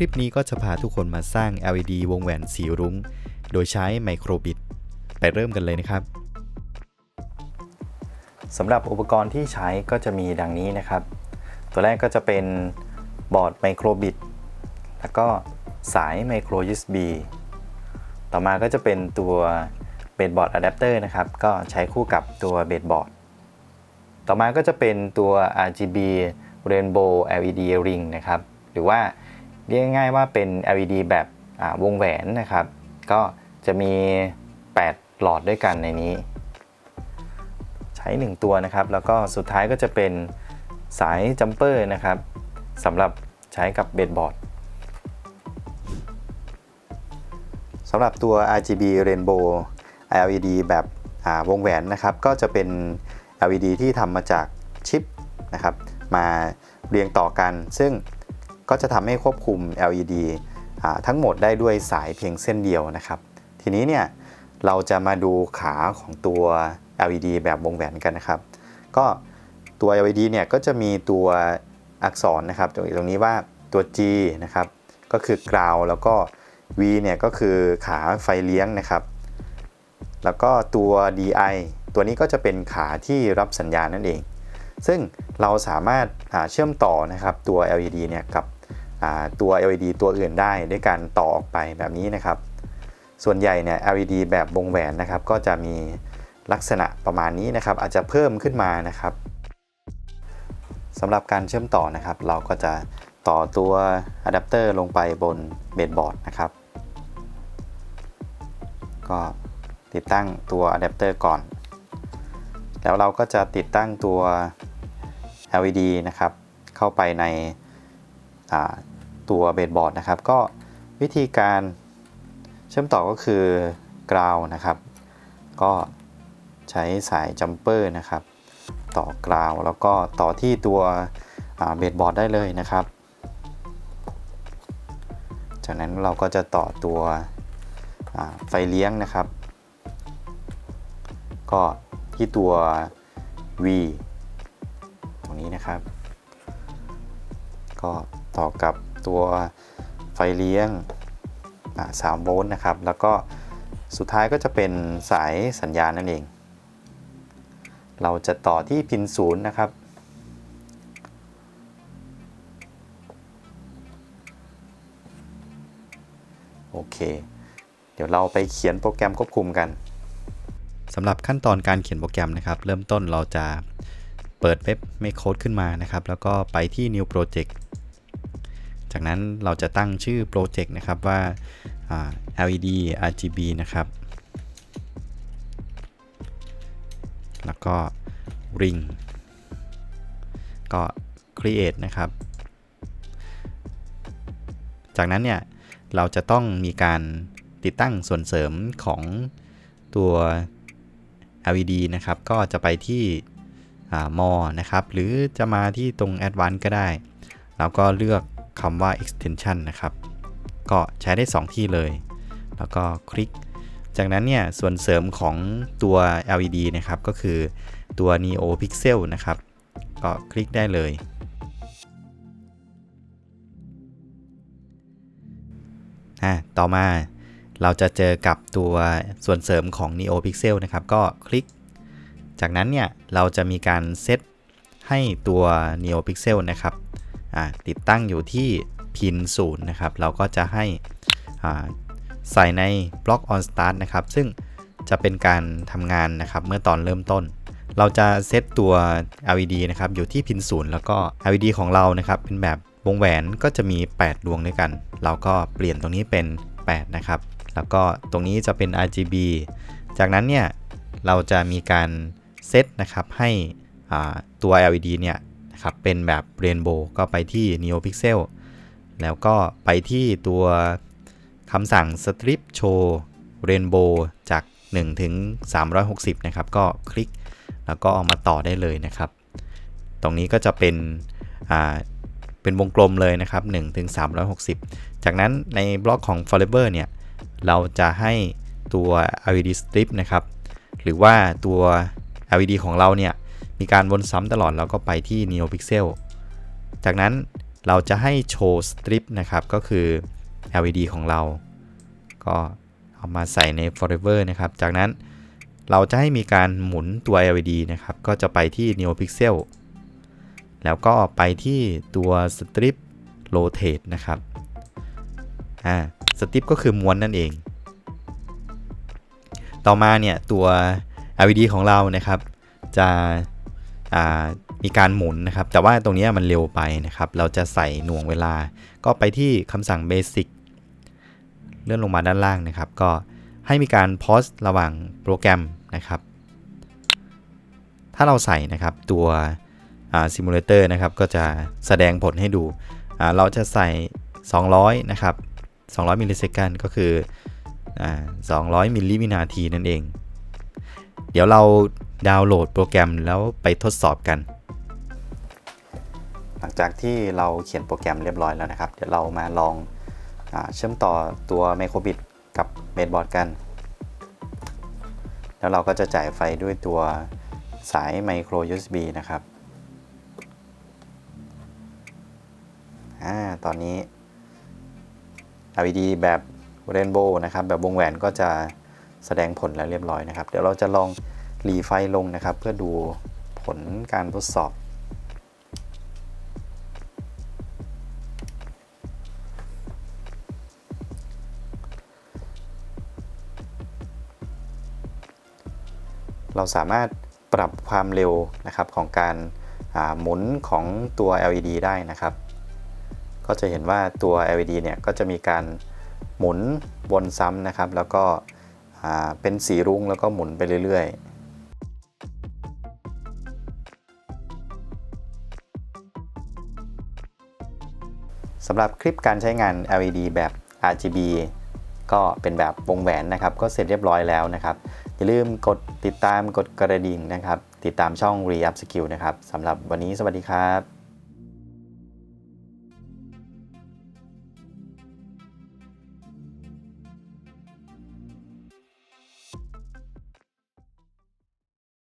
ลิปนี้ก็จะพาทุกคนมาสร้าง LED วงแหวนสีรุ้ง โดยใช้ไมโครบิตไปเริ่มกันเลยนะครับสำหรับอุปกรณ์ที่ใช้ก็จะมีดังนี้นะครับ ตัวแรกก็จะเป็นบอร์ดไมโครบิตแล้วก็สายไมโคร USB ต่อมาก็จะเป็นตัวเบดบอร์ดอะแดปเตอร์นะครับ ก็ใช้คู่กับตัวเบดบอร์ด ต่อมาก็จะเป็นตัว RGB Rainbow LED Ring นะครับ หรือว่า เรียกง่ายว่าเป็น LED แบบวงแหวนนะครับ ก็จะมี 8 หลอดด้วยกันในนี้ ใช้ 1 ตัวนะครับ แล้วก็สุดท้ายก็จะเป็นสายจัมเปอร์นะครับสำหรับใช้กับเบดบอร์ดสำหรับตัว RGB Rainbow LED แบบวงแหวนนะครับ ก็จะเป็น LED ที่ทำมาจากชิปนะครับ มาเรียงต่อกันซึ่ง ก็จะทำให้ควบคุม LED ทั้งหมดได้ด้วยสายเพียงเส้นเดียวนะครับ ทีนี้เนี่ยเราจะมาดูขาของตัว LED แบบวงแหวนกันนะครับ ก็ตัว LED เนี่ยก็จะมีตัวอักษรนะครับตรงนี้ว่าตัว G นะครับ ก็คือกราวแล้วก็ V เนี่ยก็คือขาไฟเลี้ยงนะครับ แล้วก็ตัว DI ตัวนี้ก็จะเป็นขาที่รับสัญญาณนั่นเอง ซึ่งเราสามารถเชื่อมต่อนะครับตัว LED เนี่ยกับ ตัว LED ตัวอื่นได้ด้วยการต่อออกไปแบบนี้นะครับ ส่วนใหญ่เนี่ย LED แบบวงแหวนนะครับ ก็จะมีลักษณะประมาณนี้นะครับ อาจจะเพิ่มขึ้นมานะครับสำหรับการเชื่อมต่อนะครับ เราก็จะต่อตัวอะแดปเตอร์ลงไปบนเบดบอร์ดนะครับ ก็ติดตั้งตัวอะแดปเตอร์ก่อน แล้วเราก็จะติดตั้งตัว LED นะครับ เข้าไปใน ตัวเบดบอร์ดนะครับ ก็วิธีการเชื่อมต่อก็คือกราวนะครับ ก็ใช้สายจัมเปอร์นะครับ ต่อกราวแล้วก็ต่อที่ตัวเบดบอร์ดได้เลยนะครับ จากนั้นเราก็จะต่อตัวไฟเลี้ยงนะครับ ก็ที่ตัว V ตรงนี้นะครับ ก็ ต่อกับตัวไฟเลี้ยง3โวลต์นะครับ แล้วก็สุดท้ายก็จะเป็นสายสัญญาณนั่นเอง เราจะต่อที่พินศูนย์นะครับ โอเค เดี๋ยวเราไปเขียนโปรแกรมควบคุมกันสำหรับขั้นตอนการเขียนโปรแกรมนะครับ เริ่มต้นเราจะเปิดเว็บ Make Code ขึ้นมานะครับ แล้วก็ไปที่ New Project จากนั้นเราจะตั้งชื่อโปรเจกต์นะครับว่า LED RGB นะครับ แล้วก็ ring ก็ create นะครับ จากนั้นเนี่ย เราจะต้องมีการติดตั้งส่วนเสริมของตัว LED นะครับ ก็จะไปที่มอนะครับ หรือจะมาที่ตรง Advanced ก็ได้ แล้วก็เลือก คำว่า extension นะครับ ก็ใช้ได้ 2 ที่เลย แล้วก็คลิก จากนั้นเนี่ย ส่วนเสริมของตัว LED นะครับ ก็คือตัว Neo Pixel นะครับ ก็คลิกได้เลย ต่อมาเราจะเจอกับตัวส่วนเสริมของ Neo Pixel นะครับ ก็คลิก จากนั้นเนี่ย เราจะมีการเซตให้ตัว Neo Pixel นะครับ ติดตั้งอยู่ที่พินศูนย์นะครับ เราก็จะให้ใส่ในบล็อก on start นะครับ ซึ่งจะเป็นการทำงานนะครับเมื่อตอนเริ่มต้น เราจะเซตตัว LED นะครับอยู่ที่พินศูนย์แล้วก็ LED ของเรานะครับเป็นแบบวงแหวนก็จะมี 8 ดวงด้วยกัน เราก็เปลี่ยนตรงนี้เป็น 8 นะครับ แล้วก็ตรงนี้จะเป็น RGB จากนั้นเนี่ยเราจะมีการเซตนะครับให้ตัว LED เนี่ย ครับ เป็นแบบเรนโบว์ก็ไปที่ NeoPixel แล้วก็ไปที่ตัวคำสั่ง strip show rainbow จาก 1 ถึง 360 นะครับ ก็คลิกแล้วก็เอามาต่อได้เลยนะครับ ตรงนี้ก็จะเป็นเป็นวงกลมเลยนะครับ1ถึง360 จากนั้นในบล็อกของ Forever เนี่ย เราจะให้ตัว LED strip นะครับ หรือว่าตัว LED ของเราเนี่ย มีการวนซ้ำตลอดแล้วก็ไปที่ NeoPixel จากนั้นเราจะให้โชว์สตริปนะครับ ก็คือ LED ของเรา ก็เอามาใส่ใน forever นะครับ จากนั้นเราจะให้มีการหมุนตัว LED นะครับ ก็จะไปที่ NeoPixel แล้วก็ไปที่ตัว strip rotate นะครับ อ่า strip ก็คือม้วนนั่นเอง ต่อมาเนี่ยตัว LED ของเรานะครับ จะ มีการหมุนนะครับ แต่ว่าตรงนี้มันเร็วไปนะครับ เราจะใส่หน่วงเวลา ก็ไปที่คำสั่ง Basic เลื่อนลงมาด้านล่างนะครับ ก็ให้มีการพอสระหว่างโปรแกรมนะครับ ถ้าเราใส่นะครับตัวซิมูเลเตอร์นะครับ ก็จะแสดงผลให้ดู เราจะใส่ 200 นะครับ 200 มิลลิเซคันก็คืออ200 มิลลิวินาทีนั่นเอง เดี๋ยวเรา ดาวน์โหลดโปรแกรมแล้วไปทดสอบกัน หลังจากที่เราเขียนโปรแกรมเรียบร้อยแล้วนะครับ เดี๋ยวเรามาลองอเชื่อมต่อตัว m มโครบิ t กับเมดบอร์ดกัน แล้วเราก็จะจ่ายไฟด้วยตัวสายไมโคร USB นะครับอตอนนี้ LED แบบ Rainbow นะครับ แบบวงแหวนก็จะแสดงผลแล้วเรียบร้อยนะครับ เดี๋ยวเราจะลอง หลีไฟลงนะครับ เพื่อดูผลการทดสอบเราสามารถปรับความเร็วนะครับของการหมุนของตัว LED ได้นะครับ ก็จะเห็นว่าตัว LED เนี่ยก็จะมีการหมุนวนซ้ำนะครับ แล้วก็เป็นสีรุ้งแล้วก็หมุนไปเรื่อยๆ สำหรับคลิปการใช้งาน LED แบบ RGB ก็เป็นแบบวงแหวนนะครับ ก็เสร็จเรียบร้อยแล้วนะครับ อย่าลืมกดติดตามกดกระดิ่งนะครับ ติดตามช่อง Re Up Skill นะครับสำหรับวันนี้สวัสดีครับ